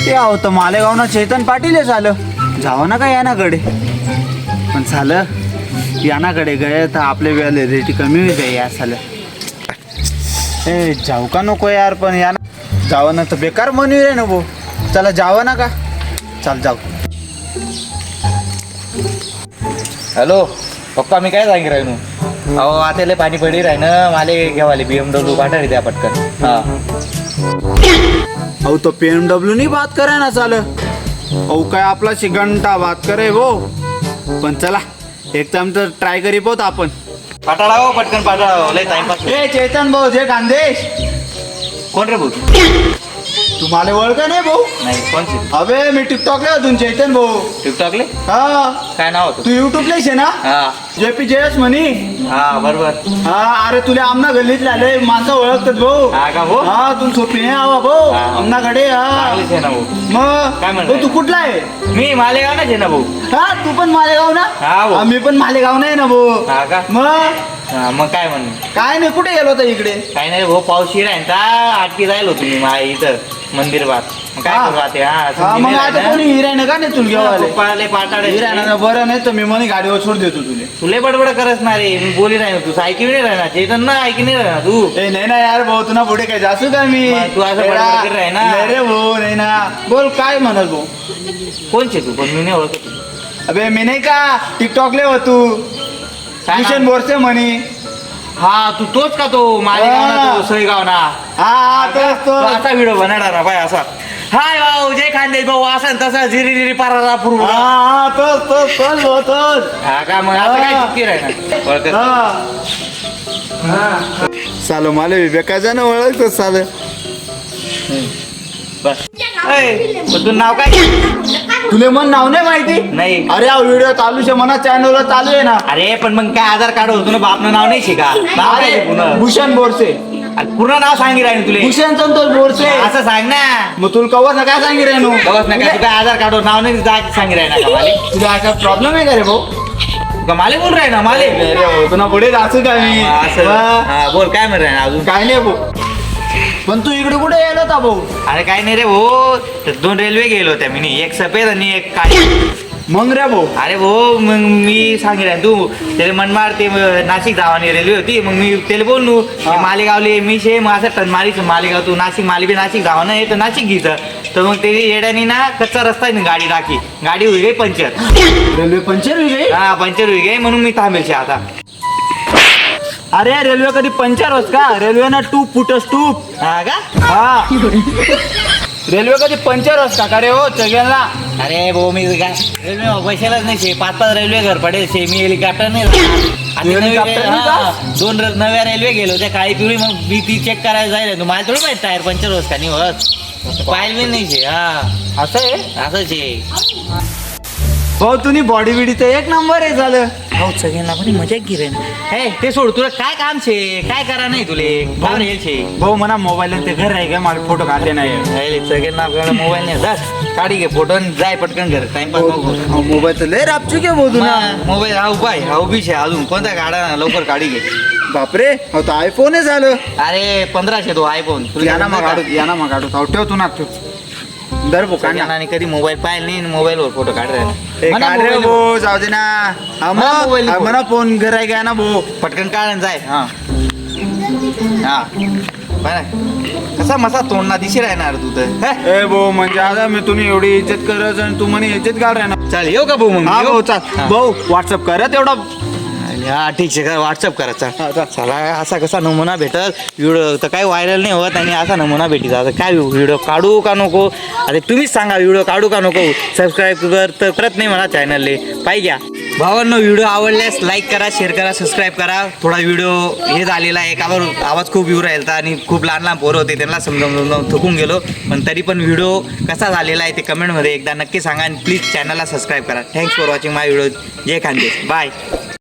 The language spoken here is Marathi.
ते आहो तर मालेगावना चेतन पाटील झालं. जावं ना का यानाकडे. पण झालं यानाकडे गए तर आपले वेळ रेटी कमी होईल या झालं ए जाऊ का नको यार पण या जावं ना तर बेकार म्हणू रे ना भाऊ चला जावं ना का चाल जाऊ. हॅलो पप्पा मी काय सांगितलं अहो आता लय पाणी पडी राही ना माले घेवाले बी एम डब्ल्यू पाठवली द्या पटकन. हा. अहो तो पी एम डब्ल्यू नाही बात करे ना चाल अहो काय आपला घंटा बात करे भो पण चला एक तर ट्राय करी पोत आपण. पाटाळा हो पटकन पाटाळा लय टाइमपास ए चेतन भाऊ जे खानदेश. कोण रे भाऊ? तुम्हाला ओळख नाही भाऊ? नाही कोणची? अबे मी टिकटॉकला होतो चेतन भाऊ. टिकटॉकले? हा. काय नाव होतं? तू युट्यूबला आहे ना? हा. जे पी जे एस म्हणी. हा बरोबर. हा अरे तुला आमना गल्लीत आले माणसं ओळखतात भाऊ. हा का भाऊ? हा तू सोपी नाही आवा भाऊ. हा. आमनाकडे हा. चांगलीच आहे ना भाऊ. मग काय म्हणताय? भाऊ, तू कुठला आहे? मी मालेगाव आहे ना भाऊ. हा तू पण मालेगाव ना? हा, भाऊ. हा, मी पण मालेगाव नाही ना भाऊ. हा का? मग हा, मग काय म्हण? काय नाही कुठे गेलो होता इकडे? काही नाही भाऊ पाऊस शिर आहे ना आटकी जायला होतो मी इथं मंदिर बात मग काय हा. करू आता हा हा मग आता. कोणी हिराय का नाही तुला घेवाले पप्पाला पाटाडे हिराय बरं नाही तर मी म्हणे गाडीवर सोड देतो तुले. तुले बडबड करत ना रे मी बोली नाही तू ऐकी नाही राहणार चेतन ना ऐकी नाही राहणार तू. ए नाही ना यार भाऊ तुला पुढे काय जासू का मी? मग तू असं एडा, बडबड करत राही ना. नाही रे भाऊ नाही ना. बोल काय म्हणत भाऊ? कोणचे तू? पण मी नाही ओळखत. तुला. अबे मी नाही का टिकटॉकले हो तू? काय नाव? बोरसे म्हणी. हा तू तोच का तो? मालेगाव ना हा. ना तोच तो तो असा व्हिडिओ बनवणार ना बाय असा. हाय भाऊ जय खानदेश भाऊ असा न तसा झिरी झिरी पारा फुरू हा हा तोच तोच तोच भाऊ तोच. हा का मग आता काय हा. ओळखत हा. चालो मला विवेकाचं ना ओळखतो ऐ, पण तू नाव काय? तुले मन नाव नाही माहिती? नाही. अरे हा व्हिडिओ चालू शे मना चॅनलवर चालू आहे ना. अरे पण मग काय आधार कार्ड होतो ना बापनं नाव नाही शिका. नाव काय अरे आहे पूर्ण. भूषण बोरसे. अरे पूर्ण नाव सांगी राहील तुले. भूषण संतोष बोरसे. असं सांग ना. मग तुला कवर ना काय सांगी रे नू बघस ना काय? तू काय आधार कार्ड नाव नाही जा सांगी राही ना माले तुला काय प्रॉब्लेम आहे का रे भाऊ? का माले बोल राही ना माले अरे भाऊ तुला पुढे जायचं का मी? हा, असं. वा. हा, बोल काय म्हणत राही अजून? काय नाही भाऊ. पण तू इकडे कुठे यायला होता भाऊ? अरे काय नाही रे भाऊ. तर दोन रेल्वे गेलो होत्या मी. एक सफेद आणि एक काळी. मग रे भाऊ? अरे भाऊ मग मी सांगितलं तू. त्याला मनमाड ते नाशिक धावानी रेल्वे होती. मग मी त्याला बोललो हा. की मालेगावले मी शे मग असं टनमारीच मालेगाव तू नाशिक मालेबी नाशिक धावानं आहे तर नाशिक घ्यायचं. तर मग ते येड्यानी ना कच्चा रस्ता आहे ना गाडी टाकी गाडी होई गई पंचर. रेल्वे पंचर होई गई? हा पंचर होई गई म्हणून मी थांबेल आता. अरे रेल्वे कधी पंचर होत का? रेल्वे ना टूप फुटस टूप. हा का? हा. रेल्वे कधी पंचर होत का? रे हो सगळ्यांना? अरे भाऊ मी काय? रेल्वे पैशालाच नाही शे. पाच पाच रेल्वे घर पडेल शे. मी हेलिकॉप्टर नाही नवी- हेलिकॉप्टर नाही हा, दोन र- नव्या रेल्वे गेलो त्या काळी पिवळी मग मी ती चेक करायला जायला तू मला थोडी माहिती टायर पंचर होत का नाही होत. पाहिजे बी नाही शे हा. असं आहे? असंच आहे भाऊ तुम्ही बॉडी बिडीचं एक नंबर आहे झालं. भाऊ सगळ्यांना पण मजा गिरेन हे ते सोड तुला काय काम छे काय करा नाही तुले? काय रेल छे भाऊ म्हणा मोबाईल ते घर आहे का मला फोटो काढले नाही. हे सगळ्यांना आपल्याला मोबाईल नाही. जा काढी घे फोटो आणि जाय पटकन घर. टाइमपास नको मोबाईल तर लय रापचू घे भाऊ तुला मोबाईल हा उभा आहे हा उभी छे अजून. कोणता गाडा ना लवकर काढी घे. बापरे हो तर आयफोन आहे झालं. अरे पंधराशे तो आयफोन या ना मग काढू या ना मग काढू. हो, ठेव तू ना ठेव. दर भाऊ काढ ना. आणि कधी मोबाईल पाहिलं नाही मोबाईल वर फोटो काढ ए, काढ रे भाऊ जाऊ दे ना. म्हणा फोन घर आहे का ना भाऊ पटकन काढ आणि जाय. हा. हा. कसा मसा तोंडना दिशी राहणार तू तर हे? ए भाऊ म्हणजे आता मी तुम्ही एवढी इज्जत करत आणि तू म्हणे इज्जत काढ ना चल येऊ का भाऊ मग? हा येऊ? भाऊ चाल. हा. भाऊ व्हॉट्सअप कर हं तेवढा हा ठीक आहे व्हॉट्सअप करा. चला असा कसा नमुना भेटल. व्हिडिओ तर काही व्हायरल नाही होत आणि असा नमुना भेटी आता काय व्हिडिओ काढू का नको? अरे तुम्हीच सांगा व्हिडिओ काढू का नको? सबस्क्राईब कर तर करत नाही मला चॅनलले पाहिजे घ्या. भावांनो व्हिडिओ आवडल्यास लाईक करा शेअर करा सबस्क्राईब करा. थोडा व्हिडिओ हे झालेला आहे. कावर आवाज खूप येऊ राहिला आणि खूप लहान लहान पोरं होते त्यांना समजावून समजावून थकून गेलो. पण तरी पण व्हिडिओ कसा झालेला आहे ते कमेंटमध्ये एकदा नक्की सांगा आणि प्लीज चॅनलला सबस्क्राईब करा. Thanks for watching my video Jai Khandesh. Bye